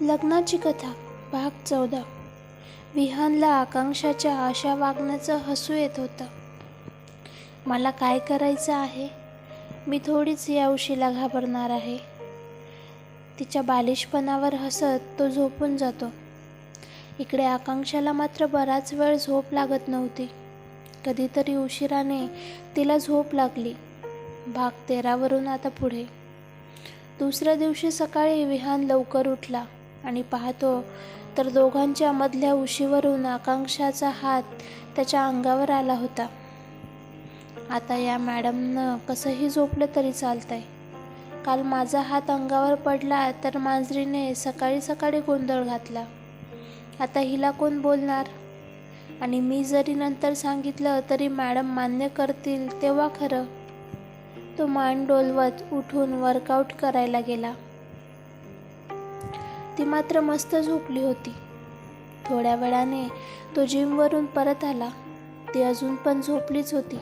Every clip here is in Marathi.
लग्नाची कथा भाग चौदा. विहानला आकांक्षाच्या आशा वागण्याचं हसू येत होतं. मला काय करायचं आहे? मी थोडीच या उशीला घाबरणार आहे. तिच्या बालिशपणावर हसत तो झोपून जातो. इकडे आकांक्षाला मात्र बराच वेळ झोप लागत नव्हती. कधीतरी उशिराने तिला झोप लागली. भाग तेरावरून आता पुढे. दुसऱ्या दिवशी सकाळी विहान लवकर उठला. आणि पाहतो तर दोघांच्या मधल्या उशीवरून आकांक्षाचा हात त्याच्या अंगावर आला होता. आता या मॅडमनं कसंही झोपलं तरी चालतंय. काल माझा हात अंगावर पडला तर मांजरीने सकाळी सकाळी गोंधळ घातला. आता हिला कोण बोलणार? आणि मी जरी नंतर सांगितलं तरी मॅडम मान्य करतील तेव्हा खरं. तो मान डोलवत उठून वर्कआउट करायला गेला. ती मात्र मस्त झोपली होती. थोड्या वेळाने तो जिमवरून परत आला. ती अजून पण झोपलीच होती.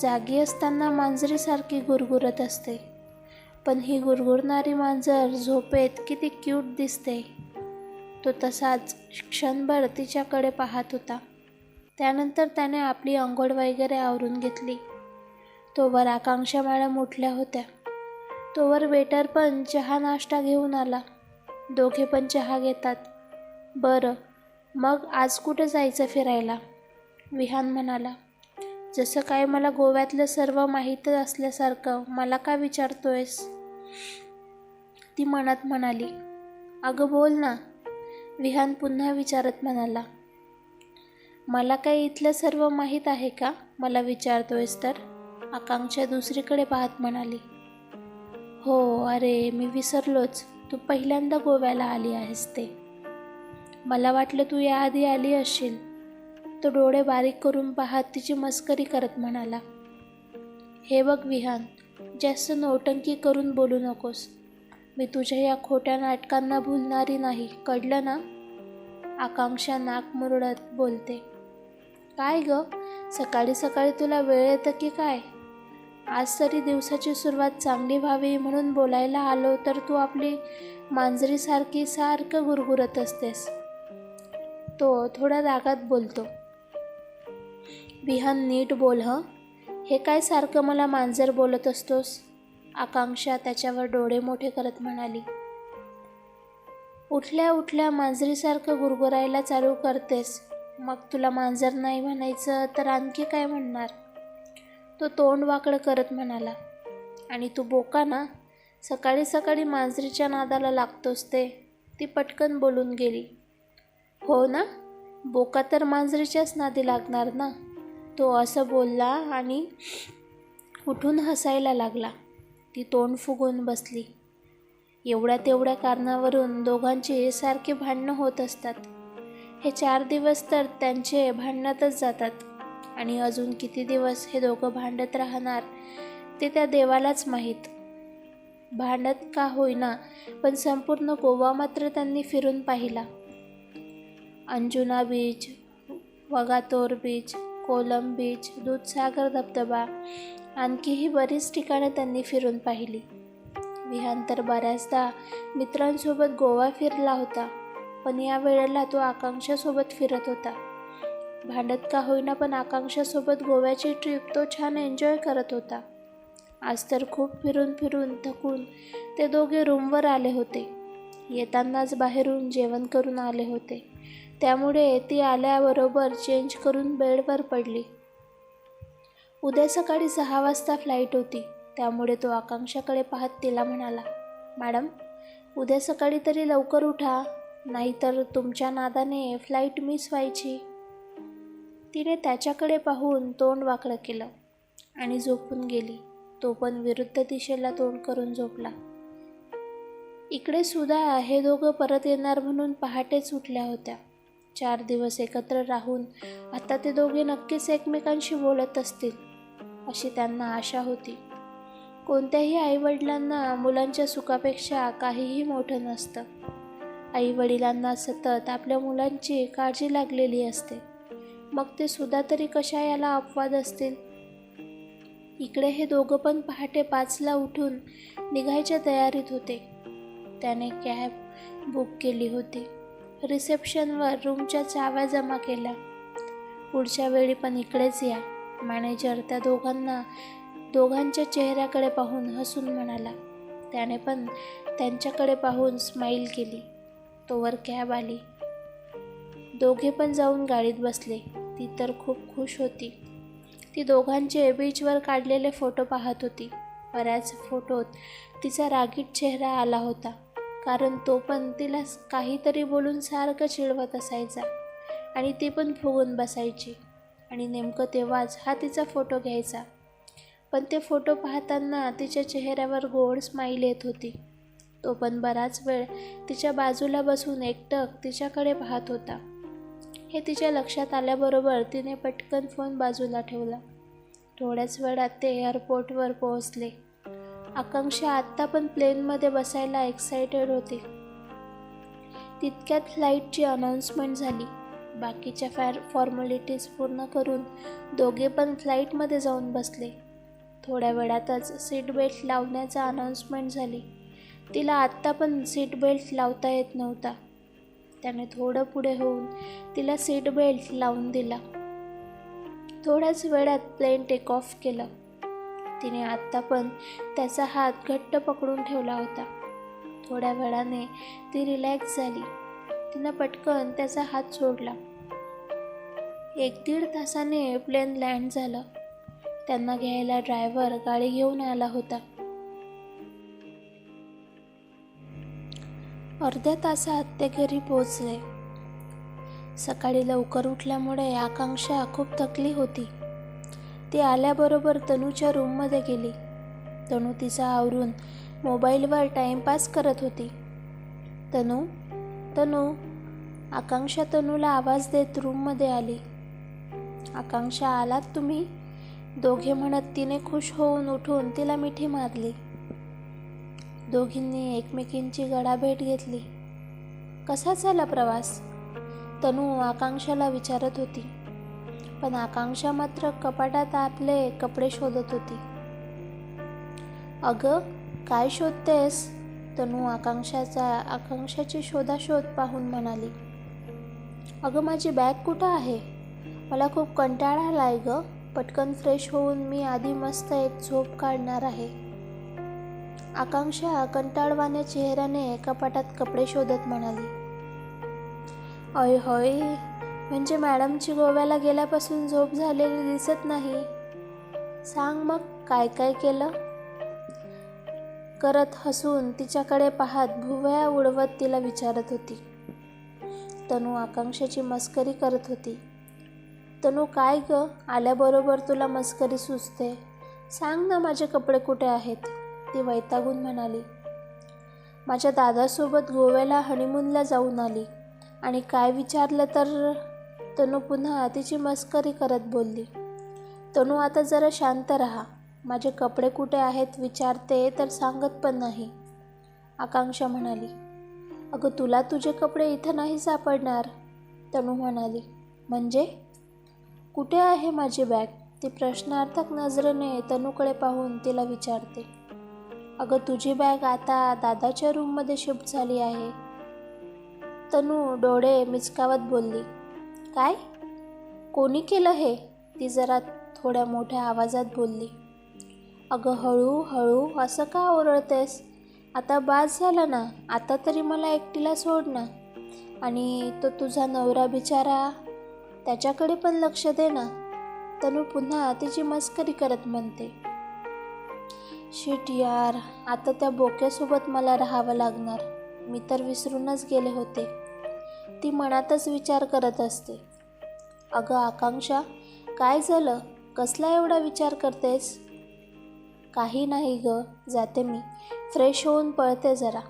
जागी असताना मांजरीसारखी गुरगुरत असते. पण ही गुरगुरणारी मांजर झोपेत किती क्यूट दिसते. तो तसाच क्षणभर तिच्याकडे पाहत होता. त्यानंतर त्याने आपली अंघोळ वगैरे आवरून घेतली. तोवर आकांक्षा मॅडम उठल्या होत्या. तोवर वेटर पण चहा नाश्ता घेऊन आला. दोघे पण चहा घेतात. बरं मग आज कुठं जायचं फिरायला? विहान म्हणाला. जसं काय मला गोव्यातलं सर्व माहीत असल्यासारखं मला का विचारतोयस? ती मनात म्हणाली. अगं बोल ना. विहान पुन्हा विचारत म्हणाला. मला काय इथलं सर्व माहीत आहे का? मला विचारतोयस तर? आकांक्षा दुसरीकडे पाहत म्हणाली. हो अरे मी विसरलोच. तू पहिल्यांदा गोव्याला आली आहेस ते. मला वाटलं तू याआधी आली असशील तो डोळे बारीक करून पाहत तिची मस्करी करत म्हणाला हे बघ विहान जास्त नौटंकी करून बोलू नकोस. मी तुझ्या या खोट्या नाटकांना भुलणारी नाही कळलं ना? आकांक्षा नाक मुरडत बोलते काय ग सकाळी सकाळी तुला वेळ येतं की काय? आज तरी दिवसाची सुरुवात चांगली व्हावी म्हणून बोलायला आलो तर तू आपली मांजरीसारखी सारखं गुरगुरत असतेस. तो थोडा रागात बोलतो. विहान नीट बोल हं? हे काय सारखं मला मांजर बोलत असतोस? आकांक्षा त्याच्यावर डोळे मोठे करत म्हणाली. उठल्या उठल्या मांजरीसारखं गुरगुरायला चालू करतेस. मग तुला मांजर नाही म्हणायचं तर आणखी काय म्हणणार? तो तोंड वाकडं करत म्हणाला आणि तू बोका ना सकाळी सकाळी मांजरीच्या नादाला लागतोस ते. ती पटकन बोलून गेली हो ना बोका तर मांजरीच्याच नादी लागणार ना. तो असं बोलला आणि उठून हसायला लागला. ती तोंड फुगून बसली. एवढ्या तेवढ्या कारणावरून दोघांची सारखे भांडणं होत असतात. हे चार दिवस तर त्यांचे भांडणातच जातात. आणि अजून किती दिवस हे दोघं भांडत राहणार ते त्या देवालाच माहीत. भांडत का होईना पण संपूर्ण गोवा मात्र त्यांनी फिरून पाहिला. Anjuna beach Vagator beach Kolam beach Dudhsagar धबधबा आणखीही बरीच ठिकाणं त्यांनी फिरून पाहिली. विहान तर बऱ्याचदा मित्रांसोबत गोवा फिरला होता पण या वेळेला तो आकांक्षासोबत फिरत होता. भांडत का होईना पण आकांक्षासोबत गोव्याची ट्रिप तो छान एन्जॉय करत होता. आज तर खूप फिरून फिरून थकून ते दोघे रूमवर आले होते. येतानाच बाहेरून जेवण करून आले होते. त्यामुळे ती आल्याबरोबर चेंज करून बेडवर पडली. उद्या सकाळी सहा वाजता फ्लाईट होती. त्यामुळे तो आकांक्षाकडे पाहत तिला म्हणाला मॅडम उद्या सकाळी तरी लवकर उठा. नाहीतर तुमच्या नादाने फ्लाईट मिस व्हायची. तिने त्याच्याकडे पाहून तोंड वाकडं केलं आणि झोपून गेली. तो पण विरुद्ध दिशेला तोंड करून झोपला. इकडे सुद्धा हे दोघं परत येणार म्हणून पहाटेच उठल्या होत्या. चार दिवस एकत्र राहून आता ते दोघे नक्कीच एकमेकांशी बोलत असतील अशी त्यांना आशा होती. कोणत्याही आईवडिलांना मुलांच्या सुखापेक्षा काहीही मोठं नसतं. आईवडिलांना सतत आपल्या मुलांची काळजी लागलेली असते. मग ते सुद्धा तरी कशा याला अपवाद असतील? इकडे हे दोघं पण पहाटे पाचला उठून निघायच्या तयारीत होते. त्याने कॅब बुक केली होती. रिसेप्शनवर रूमच्या चाव्या जमा केल्या. पुढच्या वेळी पण इकडेच या मॅनेजर त्या दोघांना दोघांच्या चेहऱ्याकडे पाहून हसून म्हणाला. त्याने पण त्यांच्याकडे पाहून स्माईल केली. तोवर कॅब आली. दोघे पण जाऊन गाडीत बसले. ती तर खूप खुश होती. ती दोघांचे बीचवर काढलेले फोटो पाहत होती. बऱ्याच फोटोत तिचा रागीट चेहरा आला होता कारण तो पण तिला काहीतरी बोलून सारखं चिडवत असायचा आणि ती पण फुगून बसायची आणि नेमकं तेव्हाच हा तिचा फोटो घ्यायचा. पण ते फोटो पाहताना तिच्या चेहऱ्यावर गोड स्माईल येत होती. तो पण बराच वेळ तिच्या बाजूला बसून एकटक तिच्याकडे पाहत होता. हे तिच्या लक्षात आल्याबरोबर तिने पटकन फोन बाजूला ठेवला. थोड्याच वेळात ते एअरपोर्टवर पोहोचले. आकांक्षा आत्ता पण प्लेनमध्ये बसायला एक्सायटेड होती. तितक्यात फ्लाईटची अनाऊन्समेंट झाली. बाकीच्या फॅर फॉर्मॅलिटीज पूर्ण करून दोघे पण फ्लाईटमध्ये जाऊन बसले. थोड्या वेळातच सीट बेल्ट लावण्याचा अनाऊन्समेंट झाली. तिला आत्ता पण सीट बेल्ट लावता येत नव्हता. त्याने थोडं पुढे होऊन तिला सीट बेल्ट लावून दिला. थोड्याच वेळात प्लेन टेक ऑफ केलं. तिने आत्ता पण त्याचा हात घट्ट पकडून ठेवला होता. थोड्या वेळाने ती रिलॅक्स झाली. तिनं पटकन त्याचा हात सोडला. एक दीड तासाने प्लेन लँड झालं. त्यांना घ्यायला ड्रायव्हर गाडी घेऊन आला होता. अर्ध्या तासात ते घरी पोचले सकाळी लवकर उठल्यामुळे आकांक्षा खूप थकली होती. ती आल्याबरोबर तनूच्या रूममध्ये गेली. तनू तिचा आवरून मोबाईलवर टाईमपास करत होती. तनू? तनू? आकांक्षा तनूला आवाज देत रूममध्ये आली. आकांक्षा आलात तुम्ही? दोघे म्हणत तिने खुश होऊन उठून तिला मिठी मारली. दोघींनी एकमेकींची गडाभेट घेतली. कसा झाला प्रवास? तनू आकांक्षाला विचारत होती. पण आकांक्षा मात्र कपाटात आपले कपडे शोधत होती. अगं काय शोधतेस? तनू आकांक्षाचा आकांक्षाची शोधाशोध पाहून म्हणाली. अगं माझी बॅग कुठं आहे? मला खूप कंटाळा आलाय ग. पटकन फ्रेश होऊन मी आधी मस्त एक झोप काढणार आहे. आकांक्षा कंटाळवाण्या चेहऱ्याने कपाटात कपडे शोधत म्हणाली अय होय म्हणजे मॅडमची गोव्याला गेल्यापासून झोप झालेली दिसत नाही. सांग मग काय काय केलं? करत हसून तिच्याकडे पाहत भुवया उडवत तिला विचारत होती. तनू आकांक्षाची मस्करी करत होती. तनू काय ग? आल्याबरोबर तुला मस्करी सुचते. सांग ना माझे कपडे कुठे आहेत? ती वैतागून म्हणाली माझ्या दादासोबत गोव्याला हनीमूनला जाऊन आली आणि काय विचारलं तर तनू पुन्हा तिची मस्करी करत बोलली तनू आता जरा शांत राहा माझे कपडे कुठे आहेत विचारते तर सांगत पण नाही. आकांक्षा म्हणाली अगं तुला तुझे कपडे इथं नाही सापडणार. तनू म्हणाली म्हणजे? कुठे आहे माझी बॅग? ती प्रश्नार्थक नजरेने तनूकडे पाहून तिला विचारते अगं तुझी बॅग आता दादाच्या रूममध्ये शिफ्ट झाली आहे. तनू डोळे मिचकावत बोलली काय? कोणी केलं हे? ती जरा थोड्या मोठ्या आवाजात बोलली अगं हळू हळू असं का ओरडतेस? आता बाद झालं ना आता तरी मला एकटीला सोड ना. आणि तो तुझा नवरा बिचारा त्याच्याकडे पण लक्ष दे ना. तनू पुन्हा तिची मस्करी करत म्हणते शिट यार. आता त्या बोक्यासोबत मला राहावं लागणार. मी तर विसरूनच गेले होते. ती मनातच विचार करत असते. अगं आकांक्षा काय झालं? कसला एवढा विचार करतेस? काही नाही ग. जाते मी. फ्रेश होऊन पळते जरा.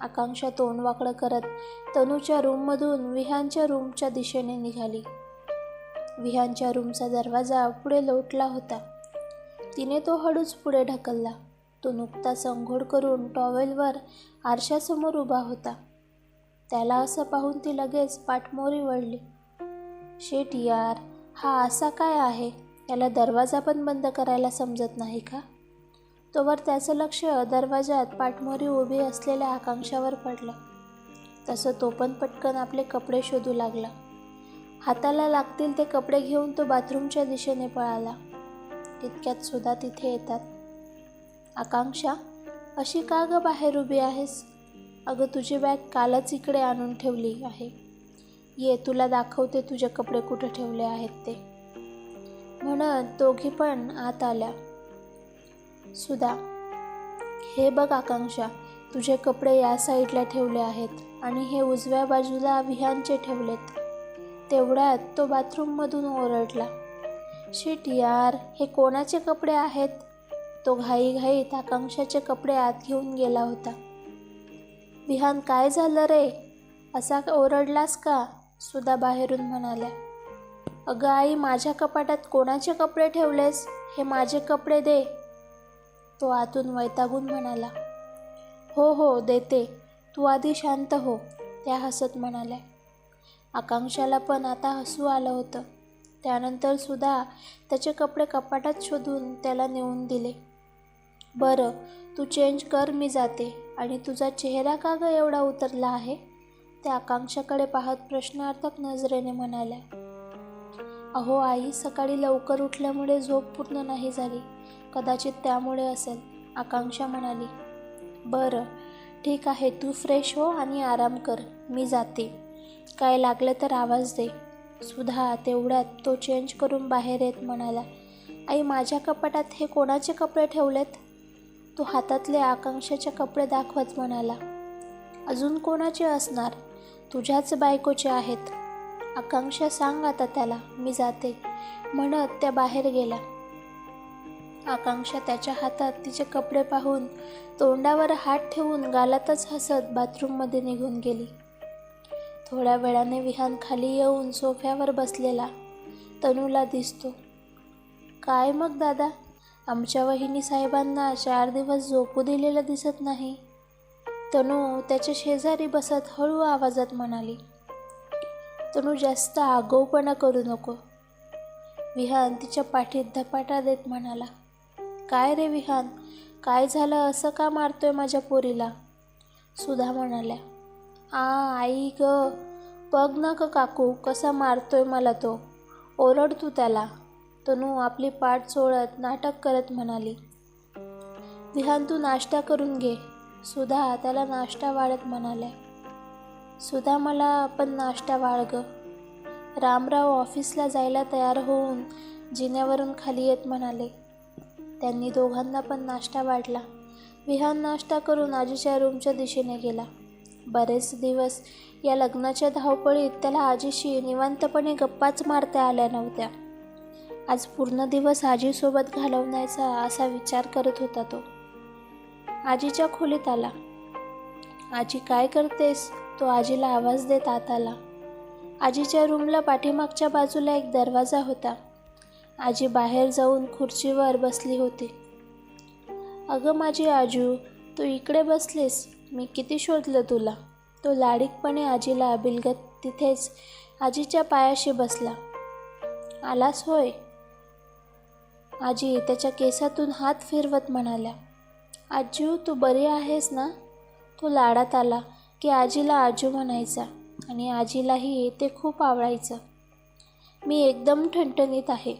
आकांक्षा तोंड वाकडं करत तनूच्या रूममधून विहानच्या रूमच्या दिशेने निघाली. विहानच्या रूमचा दरवाजा पुढे लोटला होता. तिने तो हळूच पुढे ढकलला. तो नुकताच अंघोळ करून टॉवेलवर आरशासमोर उभा होता. त्याला असं पाहून ती लगेच पाठमोरी वळली. शेट यार हा असा काय आहे? याला दरवाजा पण बंद करायला समजत नाही का? तोवर त्याचं लक्ष दरवाजात पाठमोरी उभी असलेल्या आकांक्षावर पडलं. तसं तो पण पटकन आपले कपडे शोधू लागला. हाताला लागतील ते कपडे घेऊन तो बाथरूमच्या दिशेने पळाला. इतक्यात सुद्धा तिथे येतात. आकांक्षा अशी का ग बाहेर उभी आहेस? अगं तुझी बॅग कालच इकडे आणून ठेवली आहे. ये तुला दाखवते तुझे कपडे कुठे ठेवले आहेत ते. म्हणत दोघी पण आत आल्या. सुधा हे बघ आकांक्षा तुझे कपडे या साईडला ठेवले आहेत आणि हे उजव्या बाजूला विहानचे ठेवलेत. तेवढ्यात तो बाथरूममधून ओरडला. शिट यार हे कोणाचे कपडे आहेत? तो घाईघाईत आकांक्षाचे कपडे आत घेऊन गेला होता. विहान काय झालं रे? असा ओरडलास का? सुधा बाहेरून म्हणाल्या. अगं आई माझ्या कपाटात कोणाचे कपडे ठेवलेस? हे माझे कपडे दे. तो आतून वैतागून म्हणाला. हो हो देते. तू आधी शांत हो त्या हसत म्हणाल्या. आकांक्षाला पण आता हसू आलं होतं. त्यानंतर सुद्धा त्याचे कपडे कपाटात शोधून त्याला नेऊन दिले. बरं तू चेंज कर मी जाते. आणि तुझा चेहरा का गं एवढा उतरला आहे? त्या आकांक्षाकडे पाहत प्रश्नार्थक नजरेने म्हणाल्या अहो आई सकाळी लवकर उठल्यामुळे झोप पूर्ण नाही झाली. कदाचित त्यामुळे असेल. आकांक्षा म्हणाली बरं ठीक आहे तू फ्रेश हो आणि आराम कर. मी जाते. काय लागलं तर आवाज दे. सुधा तेवढ्यात तो चेंज करून बाहेर येत म्हणाला आई माझ्या कपाटात हे कोणाचे कपडे ठेवलेत? तो हातातले आकांक्षाचे कपडे दाखवत म्हणाला. अजून कोणाचे असणार? तुझ्याच बायकोचे आहेत. आकांक्षा सांग आता त्याला मी जाते. म्हणत त्या बाहेर गेला. आकांक्षा त्याच्या हातात तिचे कपडे पाहून तोंडावर हात ठेवून गालातच हसत बाथरूममध्ये निघून गेली. थोड्या वेळाने विहान खाली येऊन सोफ्यावर बसलेला. तनूला दिसतो. काय मग दादा? आमच्या वहिनी साहेबांना चार दिवस झोपू दिलेलं दिसत नाही. तनू त्याच्या शेजारी बसत हळू आवाजात म्हणाली तनू जास्त आगाऊपणा करू नको. विहान तिच्या पाठीत धपाटा देत म्हणाला काय रे विहान काय झालं? असं का मारतोय माझ्या पोरीला? सुधा म्हणाल्या आ आई ग बघ ना काकू कसा मारतोय मला तो. ओरड तू त्याला. तनू आपली पाठ चोळत नाटक करत म्हणाली विहान तू नाश्ता करून घे. सुधा त्याला नाश्ता वाढत म्हणाल्या सुधा मला पण नाश्ता वाळग रामराव ऑफिसला जायला तयार होऊन जिन्यावरून खाली येत म्हणाले त्यांनी दोघांना पण नाश्ता वाढला. विहान नाश्ता करून आजीच्या रूमच्या दिशेने गेला. बरेच दिवस या लग्नाच्या धावपळीत त्याला आजीशी निवांतपणे गप्पाच मारता आल्या नव्हत्या. आज पूर्ण दिवस आजीसोबत घालवण्याचा असा विचार करत होता तो. आजीच्या खोलीत आला. आजी काय करतेस? तो आजीला आवाज देत आत आला. आजीच्या रूमला पाठीमागच्या बाजूला एक दरवाजा होता. आजी बाहेर जाऊन खुर्चीवर बसली होती. अगं माझी आजू तू इकडे बसलीस. मी किती शोधलं तुला? तो लाडीकपणे आजीला बिलगत तिथेच आजीच्या पायाशी बसला. आलास होय? आजी त्याच्या केसातून हात फिरवत म्हणाल्या आजू तू बरी आहेस ना? तो लाडात आला की आजीला आजू म्हणायचा आणि आजीलाही ते खूप आवडायचं. मी एकदम ठणठणीत आहे.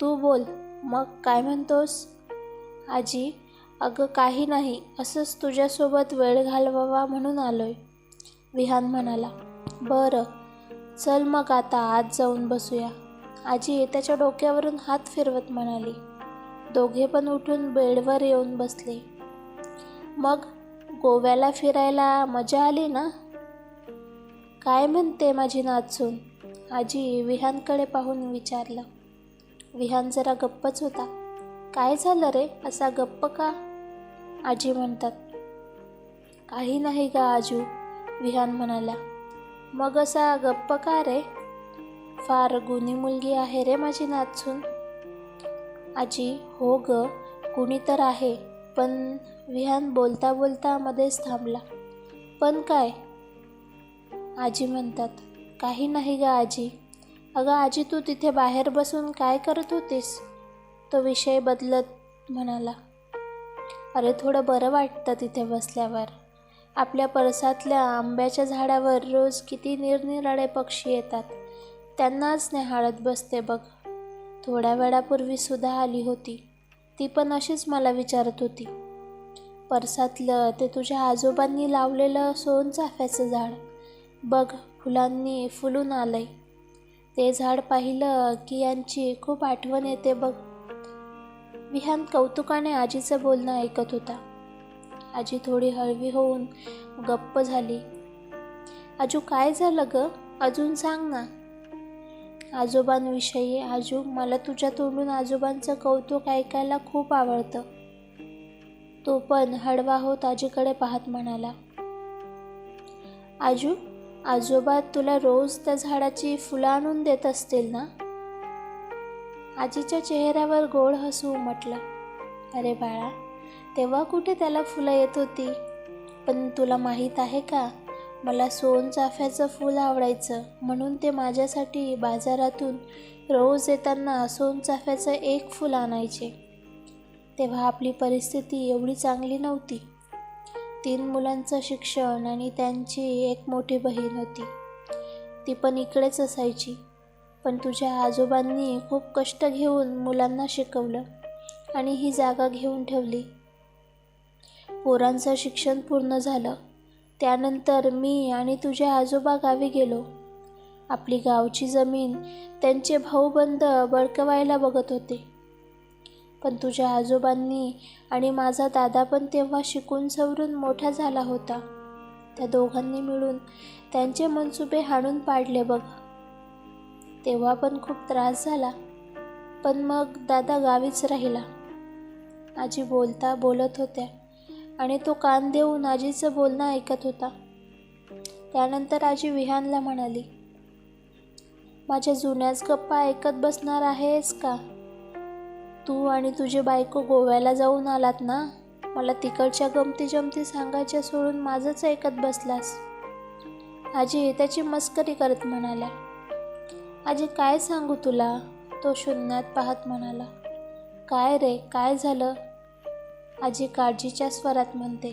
तू बोल मग काय म्हणतोस? आजी अगं काही नाही असंच तुझ्यासोबत वेळ घालवावा म्हणून आलोय. विहान म्हणाला बरं चल मग आता आत जाऊन बसूया. आजी त्याच्या डोक्यावरून हात फिरवत म्हणाली. दोघे पण उठून बेडवर येऊन बसले. मग गोव्याला फिरायला मजा आली ना? काय म्हणते माझी नाचून? आजी विहानकडे पाहून विचारलं. विहान जरा गप्पच होता. काय झालं रे? असा गप्प का? आजी म्हणतात. काही नाही का आजू विहान म्हणाला. मग असा गप्प का रे? फार गुणी मुलगी आहे रे माझी नाचून. आजी हो ग कुणी तर आहे पण विहान बोलता बोलता मध्येच थांबला. पण काय? आजी म्हणतात काही नाही ग आजी. अगं आजी तू तिथे बाहेर बसून काय करत होतीस? तो विषय बदलत म्हणाला अरे थोडं बरं वाटतं तिथे बसल्यावर. आपल्या परसातल्या आंब्याच्या झाडावर रोज किती निरनिराळे पक्षी येतात. त्यांनाच निहाळत बसते बघ. थोड्या वेळापूर्वी सुद्धा आली होती. ती पण अशीच मला विचारत होती. परसातलं ते तुझ्या आजोबांनी लावलेलं सोनचाफ्याचं झाड. बघ फुलांनी फुलून आलंय. ते झाड पाहिलं की यांची खूप आठवण येते बघ. विहान कौतुकाने आजीचं बोलणं ऐकत होता. आजी थोडी हळवी होऊन गप्प झाली. आजू काय झालं ग? अजून सांग ना. आजोबांविषयी. आजू मला तुझ्या तोंडून आजोबांचं कौतुक ऐकायला खूप आवडतं. तो पण हळवा होत आजीकडे पाहत म्हणाला आजू आजोबा तुला रोज त्या झाडाची फुलं आणून देत असतील ना? आजीच्या चेहऱ्यावर गोड हसू उमटलं अरे बाळा तेव्हा कुठे त्याला फुलं येत होती? पण तुला माहीत आहे का मला सोनचाफ्याचं फूल आवडायचं. म्हणून ते माझ्यासाठी बाजारातून रोज येताना सोनचाफ्याचं एक फूल आणायचे. तेव्हा आपली परिस्थिती एवढी चांगली नव्हती. तीन मुलांचं शिक्षण आणि त्यांची एक मोठी बहीण होती. ती पण इकडेच असायची. पण तुझ्या आजोबांनी खूप कष्ट घेऊन मुलांना शिकवलं आणि ही जागा घेऊन ठेवली. पोरांचं शिक्षण पूर्ण झालं. त्यानंतर मी आणि तुझे आजोबा गावी गेलो. आपली गावची जमीन त्यांचे भाऊबंद बळकवायला बघत होते. पण तुझ्या आजोबांनी आणि माझा दादा पण तेव्हा शिकून सवरून मोठा झाला होता. त्या दोघांनी मिळून त्यांचे मनसुबे हाणून पाडले बघ. तेव्हा पण खूप त्रास झाला. पण मग दादा गावीच राहिला. आजी बोलता बोलत होत्या. आणि तो कान देऊन आजीचं बोलणं ऐकत होता. त्यानंतर आजी विहानला म्हणाली माझ्या जुन्याच गप्पा ऐकत बसणार आहेस का? तू आणि तुझी बायको गोव्याला जाऊन आलात ना? मला तिकडच्या गमती जमती सांगायच्या सोडून माझंच ऐकत बसलास. आजी त्याची मस्करी करत म्हणाल्या आजी काय सांगू तुला? तो शून्यात पाहत म्हणाला काय रे काय झालं? आजी काळजीच्या स्वरात म्हणते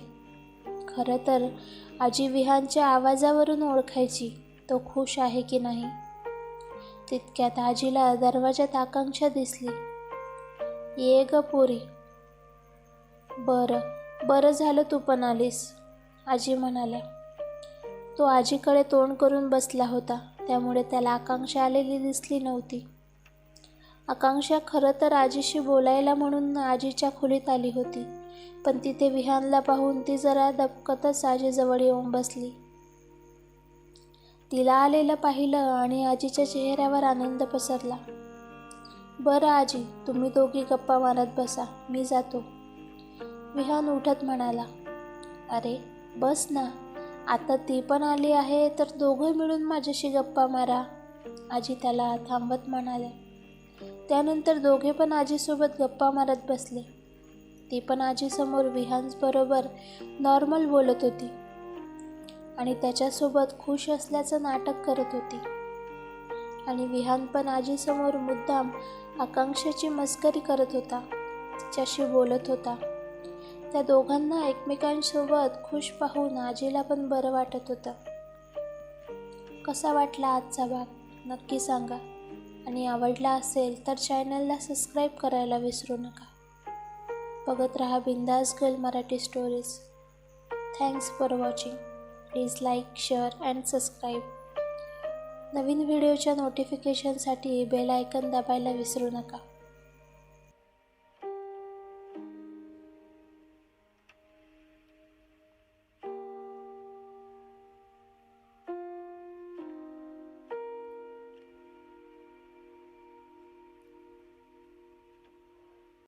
खरं तर आजी विहानच्या आवाजावरून ओळखायची तो खुश आहे की नाही? तितक्यात आजीला दरवाजात आकांक्षा दिसली. ये ग पोरी. बरं बरं झालं तू पण आलीस आजी म्हणाल्या. तो आजीकडे तोंड करून बसला होता त्यामुळे त्याला आकांक्षा आलेली दिसली नव्हती. आकांक्षा खरं तर आजीशी बोलायला म्हणून आजीच्या खोलीत आली होती. पण तिथे विहानला पाहून ती जरा दबकतच आजीजवळ येऊन बसली. तिला आलेलं पाहिलं आणि आजीच्या चेहऱ्यावर आनंद पसरला. बरं आजी तुम्ही दोघी गप्पा मारत बसा मी जातो. विहान उठत म्हणाला अरे बस ना. आता ती पण आली आहे तर दोघं मिळून माझ्याशी गप्पा मारा. आजी त्याला थांबत म्हणाले. त्यानंतर दोघे पण आजीसोबत गप्पा मारत बसले. ती पण आजीसमोर विहान्सबरोबर नॉर्मल बोलत होती. आणि त्याच्यासोबत खुश असल्याचं नाटक करत होती. आणि विहान पण आजीसमोर मुद्दाम आकांक्षाची मस्करी करत होता. तिच्याशी बोलत होता. त्या दोघांना एकमेकांसोबत खुश पाहून आजीला पण बरं वाटत होतं. कसा वाटला आजचा भाग? नक्की सांगा. आणि आवडला असेल तर चॅनलला सबस्क्राईब करायला विसरू नका. बघत रहा Bindaas girl Marathi stories thanks for watching please like share and subscribe नवीन व्हिडिओच्या नोटिफिकेशनसाठी बेल आयकन दाबायला विसरू नका.